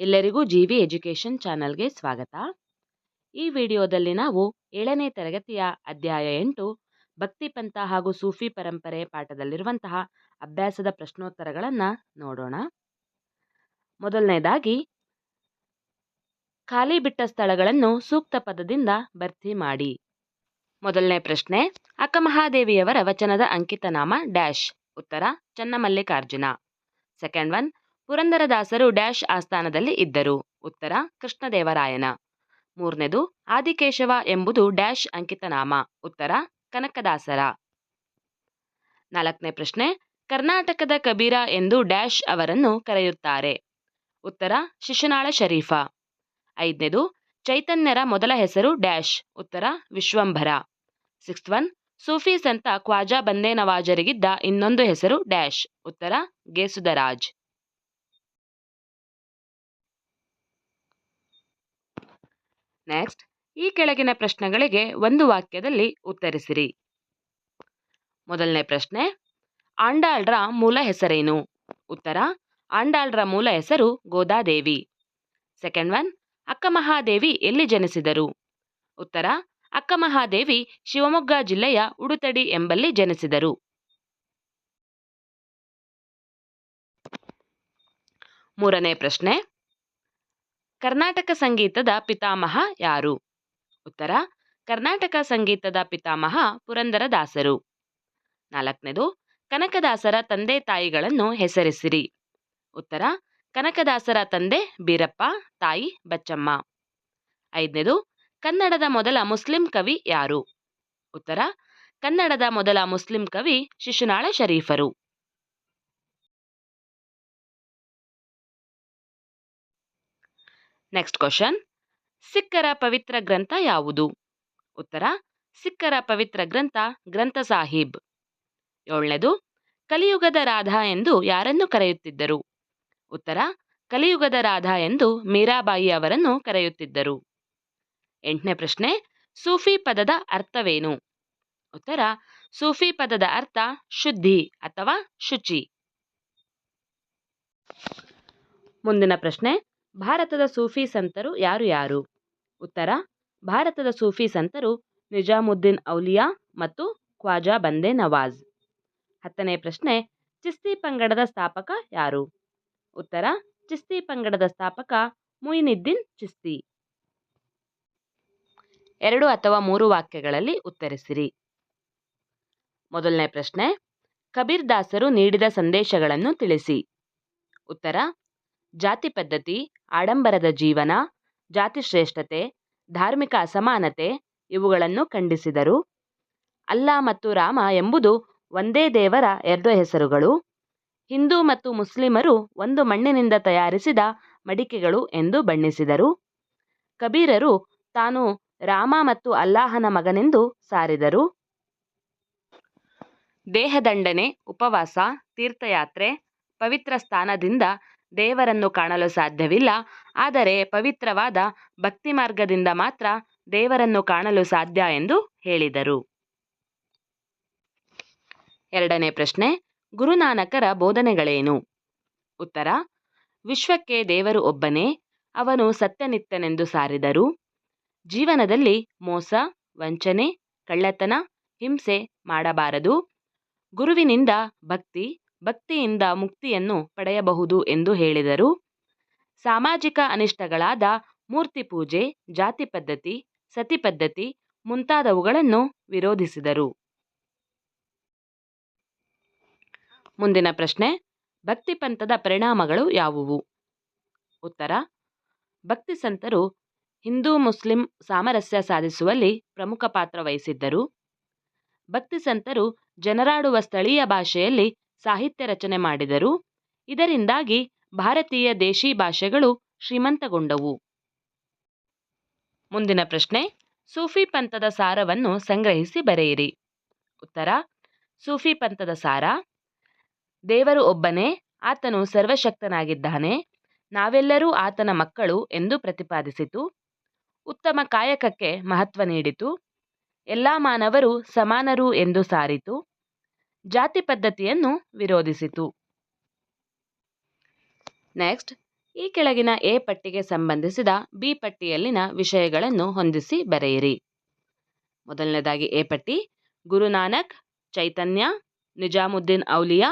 ಎಲ್ಲರಿಗೂ G V education ಚಾನಲ್ಗೆ ಸ್ವಾಗತ. ಈ ವಿಡಿಯೋದಲ್ಲಿ ನಾವು ಏಳನೇ ತರಗತಿಯ ಅಧ್ಯಾಯ ಎಂಟು, ಭಕ್ತಿ ಪಂಥ ಹಾಗೂ ಸೂಫಿ ಪರಂಪರೆ ಪಾಠದಲ್ಲಿರುವಂತಹ ಅಭ್ಯಾಸದ ಪ್ರಶ್ನೋತ್ತರಗಳನ್ನು ನೋಡೋಣ. ಮೊದಲನೇದಾಗಿ, ಖಾಲಿ ಬಿಟ್ಟ ಸ್ಥಳಗಳನ್ನು ಸೂಕ್ತ ಪದದಿಂದ ಭರ್ತಿ ಮಾಡಿ. ಮೊದಲನೇ ಪ್ರಶ್ನೆ ಅಕ್ಕಮಹಾದೇವಿಯವರ ವಚನದ ಅಂಕಿತ ನಾಮ ಡ್ಯಾಶ್. ಉತ್ತರ, ಚನ್ನಮಲ್ಲಿಕಾರ್ಜುನ. ಸೆಕೆಂಡ್ ಒನ್ ಪುರಂದರದಾಸರು ಡ್ಯಾಶ್ ಆಸ್ಥಾನದಲ್ಲಿ ಇದ್ದರು. ಉತ್ತರ, ಕೃಷ್ಣದೇವರಾಯನ. ಮೂರನೇದು, ಆದಿಕೇಶವ ಎಂಬುದು ಡ್ಯಾಶ್ ಅಂಕಿತನಾಮ. ಉತ್ತರ, ಕನಕದಾಸರ. ನಾಲ್ಕನೇ ಪ್ರಶ್ನೆ, ಕರ್ನಾಟಕದ ಕಬೀರ ಎಂದು ಡ್ಯಾಶ್ ಅವರನ್ನು ಕರೆಯುತ್ತಾರೆ. ಉತ್ತರ, ಶಿಶುನಾಳ ಶರೀಫ. ಐದನೇದು, ಚೈತನ್ಯರ ಮೊದಲ ಹೆಸರು ಡ್ಯಾಶ್. ಉತ್ತರ, ವಿಶ್ವಂಭರ. ಸಿಕ್ಸ್ತ್ ಒನ್ ಸೂಫಿ ಸಂತ ಖ್ವಾಜಾ ಬಂದೇ ನವಾಜರಿಗಿದ್ದ ಇನ್ನೊಂದು ಹೆಸರು ಡ್ಯಾಶ್. ಉತ್ತರ, ಗೇಸುದರಾಜ್. ನೆಕ್ಸ್ಟ್ ಈ ಕೆಳಗಿನ ಪ್ರಶ್ನೆಗಳಿಗೆ ಒಂದು ವಾಕ್ಯದಲ್ಲಿ ಉತ್ತರಿಸಿರಿ. ಮೊದಲನೇ ಪ್ರಶ್ನೆ, ಆಂಡಾಳ್ರ ಮೂಲ ಹೆಸರೇನು? ಉತ್ತರ, ಆಂಡಾಳ್ರ ಮೂಲ ಹೆಸರು ಗೋದಾದೇವಿ. ಸೆಕೆಂಡ್ ಒನ್ ಅಕ್ಕಮಹಾದೇವಿ ಎಲ್ಲಿ ಜನಿಸಿದರು? ಉತ್ತರ, ಅಕ್ಕಮಹಾದೇವಿ ಶಿವಮೊಗ್ಗ ಜಿಲ್ಲೆಯ ಉಡುತಡಿ ಎಂಬಲ್ಲಿ ಜನಿಸಿದರು. ಮೂರನೇ ಪ್ರಶ್ನೆ ಕರ್ನಾಟಕ ಸಂಗೀತದ ಪಿತಾಮಹ ಯಾರು? ಉತ್ತರ, ಕರ್ನಾಟಕ ಸಂಗೀತದ ಪಿತಾಮಹ ಪುರಂದರದಾಸರು. ನಾಲ್ಕನೇದು, ಕನಕದಾಸರ ತಂದೆ ತಾಯಿಗಳನ್ನು ಹೆಸರಿಸಿರಿ. ಉತ್ತರ, ಕನಕದಾಸರ ತಂದೆ ಬೀರಪ್ಪ, ತಾಯಿ ಬಚ್ಚಮ್ಮ. ಐದನೇದು, ಕನ್ನಡದ ಮೊದಲ ಮುಸ್ಲಿಂ ಕವಿ ಯಾರು? ಉತ್ತರ, ಕನ್ನಡದ ಮೊದಲ ಮುಸ್ಲಿಂ ಕವಿ ಶಿಶುನಾಳ ಶರೀಫರು. ನೆಕ್ಸ್ಟ್ ಕ್ವಶನ್ ಸಿಖ್ಖರ ಪವಿತ್ರ ಗ್ರಂಥ ಯಾವುದು? ಉತ್ತರ, ಸಿಖ್ಖರ ಪವಿತ್ರ ಗ್ರಂಥ ಗ್ರಂಥ ಸಾಹಿಬ್. ಏಳನೇದು, ಕಲಿಯುಗದ ರಾಧಾ ಎಂದು ಯಾರನ್ನು ಕರೆಯುತ್ತಿದ್ದರು? ಉತ್ತರ, ಕಲಿಯುಗದ ರಾಧಾ ಎಂದು ಮೀರಾಬಾಯಿ ಅವರನ್ನು ಕರೆಯುತ್ತಿದ್ದರು. ಎಂಟನೇ ಪ್ರಶ್ನೆ, ಸೂಫಿ ಪದದ ಅರ್ಥವೇನು? ಉತ್ತರ, ಸೂಫಿ ಪದದ ಅರ್ಥ ಶುದ್ಧಿ ಅಥವಾ ಶುಚಿ. ಮುಂದಿನ ಪ್ರಶ್ನೆ ಭಾರತದ ಸೂಫಿ ಸಂತರು ಯಾರು ಯಾರು? ಉತ್ತರ, ಭಾರತದ ಸೂಫಿ ಸಂತರು ನಿಜಾಮುದ್ದೀನ್ ಔಲಿಯಾ ಮತ್ತು ಖ್ವಾಜಾ ಬಂದೆ ನವಾಜ್. ಹತ್ತನೇ ಪ್ರಶ್ನೆ, ಚಿಸ್ತಿ ಪಂಗಡದ ಸ್ಥಾಪಕ ಯಾರು? ಉತ್ತರ, ಚಿಸ್ತಿ ಪಂಗಡದ ಸ್ಥಾಪಕ ಮುಯಿನಿದ್ದೀನ್ ಚಿಸ್ತಿ. ಎರಡು ಅಥವಾ ಮೂರು ವಾಕ್ಯಗಳಲ್ಲಿ ಉತ್ತರಿಸಿರಿ. ಮೊದಲನೇ ಪ್ರಶ್ನೆ, ಕಬೀರ್ ದಾಸರು ನೀಡಿದ ಸಂದೇಶಗಳನ್ನು ತಿಳಿಸಿ. ಉತ್ತರ, ಜಾತಿ ಪದ್ಧತಿ ಆಡಂಬರದ ಜೀವನ ಜಾತಿ ಶ್ರೇಷ್ಠತೆ ಧಾರ್ಮಿಕ ಅಸಮಾನತೆ ಇವುಗಳನ್ನು ಖಂಡಿಸಿದರು. ಅಲ್ಲಾ ಮತ್ತು ರಾಮ ಎಂಬುದು ಒಂದೇ ದೇವರ ಎರಡು ಹೆಸರುಗಳು. ಹಿಂದೂ ಮತ್ತು ಮುಸ್ಲಿಮರು ಒಂದು ಮಣ್ಣಿನಿಂದ ತಯಾರಿಸಿದ ಮಡಿಕೆಗಳು ಎಂದು ಬಣ್ಣಿಸಿದರು. ಕಬೀರರು ತಾನು ರಾಮ ಮತ್ತು ಅಲ್ಲಾಹನ ಮಗನೆಂದು ಸಾರಿದರು. ದೇಹದಂಡನೆ, ಉಪವಾಸ, ತೀರ್ಥಯಾತ್ರೆ, ಪವಿತ್ರ ಸ್ಥಾನದಿಂದ ದೇವರನ್ನು ಕಾಣಲು ಸಾಧ್ಯವಿಲ್ಲ. ಆದರೆ ಪವಿತ್ರವಾದ ಭಕ್ತಿ ಮಾರ್ಗದಿಂದ ಮಾತ್ರ ದೇವರನ್ನು ಕಾಣಲು ಸಾಧ್ಯ ಎಂದು ಹೇಳಿದರು. ಎರಡನೇ ಪ್ರಶ್ನೆ, ಗುರುನಾನಕರ ಬೋಧನೆಗಳೇನು? ಉತ್ತರ, ವಿಶ್ವಕ್ಕೆ ದೇವರು ಒಬ್ಬನೇ, ಅವನು ಸತ್ಯನಿತ್ಯನೆಂದು ಸಾರಿದರು, ಜೀವನದಲ್ಲಿ ಮೋಸ, ವಂಚನೆ, ಕಳ್ಳತನ, ಹಿಂಸೆ ಮಾಡಬಾರದು. ಗುರುವಿನಿಂದ ಭಕ್ತಿ ಭಕ್ತಿಯಿಂದ ಮುಕ್ತಿಯನ್ನು ಪಡೆಯಬಹುದು ಎಂದು ಹೇಳಿದರು. ಸಾಮಾಜಿಕ ಅನಿಷ್ಟಗಳಾದ ಮೂರ್ತಿ ಪೂಜೆ, ಜಾತಿ ಪದ್ಧತಿ, ಸತಿ ಪದ್ಧತಿ ಮುಂತಾದವುಗಳನ್ನು ವಿರೋಧಿಸಿದರು. ಮುಂದಿನ ಪ್ರಶ್ನೆ, ಭಕ್ತಿ ಪಂಥದ ಪರಿಣಾಮಗಳು ಯಾವುವು? ಉತ್ತರ, ಭಕ್ತಿ ಸಂತರು ಹಿಂದೂ ಮುಸ್ಲಿಂ ಸಾಮರಸ್ಯ ಸಾಧಿಸುವಲ್ಲಿ ಪ್ರಮುಖ ಪಾತ್ರ ವಹಿಸಿದ್ದರು. ಭಕ್ತಿ ಸಂತರು ಜನರಾಡುವ ಸ್ಥಳೀಯ ಭಾಷೆಯಲ್ಲಿ ಸಾಹಿತ್ಯ ರಚನೆ ಮಾಡಿದರು. ಇದರಿಂದಾಗಿ ಭಾರತೀಯ ದೇಶಿ ಭಾಷೆಗಳು ಶ್ರೀಮಂತಗೊಂಡವು. ಮುಂದಿನ ಪ್ರಶ್ನೆ, ಸೂಫಿ ಪಂಥದ ಸಾರವನ್ನು ಸಂಗ್ರಹಿಸಿ ಬರೆಯಿರಿ. ಉತ್ತರ, ಸೂಫಿ ಪಂಥದ ಸಾರ, ದೇವರು ಒಬ್ಬನೇ, ಆತನು ಸರ್ವಶಕ್ತನಾಗಿದ್ದಾನೆ, ನಾವೆಲ್ಲರೂ ಆತನ ಮಕ್ಕಳು ಎಂದು ಪ್ರತಿಪಾದಿಸಿತು. ಉತ್ತಮ ಕಾಯಕಕ್ಕೆ ಮಹತ್ವ ನೀಡಿತು. ಎಲ್ಲ ಮಾನವರು ಸಮಾನರು ಎಂದು ಸಾರಿತು. ಜಾತಿ ಪದ್ಧತಿಯನ್ನು ವಿರೋಧಿಸಿತು. ನೆಕ್ಸ್ಟ್ ಈ ಕೆಳಗಿನ ಎ ಪಟ್ಟಿಗೆ ಸಂಬಂಧಿಸಿದ ಬಿ ಪಟ್ಟಿಯಲ್ಲಿನ ವಿಷಯಗಳನ್ನು ಹೊಂದಿಸಿ ಬರೆಯಿರಿ. ಮೊದಲನೇದಾಗಿ ಎ ಪಟ್ಟಿ, ಗುರುನಾನಕ್, ಚೈತನ್ಯ, ನಿಜಾಮುದ್ದೀನ್ ಔಲಿಯಾ,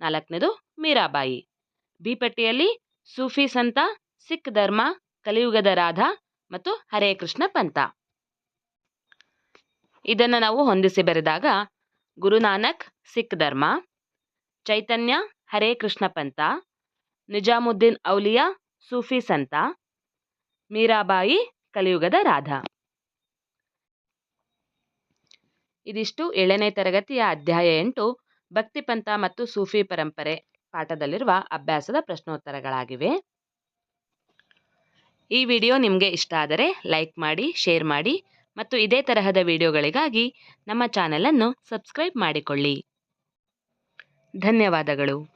ನಾಲ್ಕನೇದು ಮೀರಾಬಾಯಿ. ಬಿ ಪಟ್ಟಿಯಲ್ಲಿ ಸೂಫಿ ಸಂತ, ಸಿಖ್ ಧರ್ಮ, ಕಲಿಯುಗದ ರಾಧಾ ಮತ್ತು ಹರೇ ಕೃಷ್ಣ ಪಂಥ ಇದನ್ನು ನಾವು ಹೊಂದಿಸಿ ಬರೆದಾಗ ಗುರುನಾನಕ್, ಸಿಖ್ ಧರ್ಮ, ಚೈತನ್ಯ, ಹರೇ ಕೃಷ್ಣ ಪಂಥ, ನಿಜಾಮುದ್ದೀನ್ ಔಲಿಯಾ, ಸೂಫಿ ಸಂತ, ಮೀರಾಬಾಯಿ, ಕಲಿಯುಗದ ರಾಧಾ. ಇದಿಷ್ಟು ಏಳನೇ ತರಗತಿಯ ಅಧ್ಯಾಯ ಎಂಟು ಭಕ್ತಿಪಂಥ ಮತ್ತು ಸೂಫಿ ಪರಂಪರೆ ಪಾಠದಲ್ಲಿರುವ ಅಭ್ಯಾಸದ ಪ್ರಶ್ನೋತ್ತರಗಳಾಗಿವೆ. ಈ ವಿಡಿಯೋ ನಿಮಗೆ ಇಷ್ಟ ಆದರೆ ಲೈಕ್ ಮಾಡಿ, ಶೇರ್ ಮಾಡಿ ಮತ್ತು ಇದೇ ತರಹದ ವಿಡಿಯೋಗಳಿಗಾಗಿ ನಮ್ಮ ಚಾನಲನ್ನು ಸಬ್ಸ್ಕ್ರೈಬ್ ಮಾಡಿಕೊಳ್ಳಿ. ಧನ್ಯವಾದಗಳು.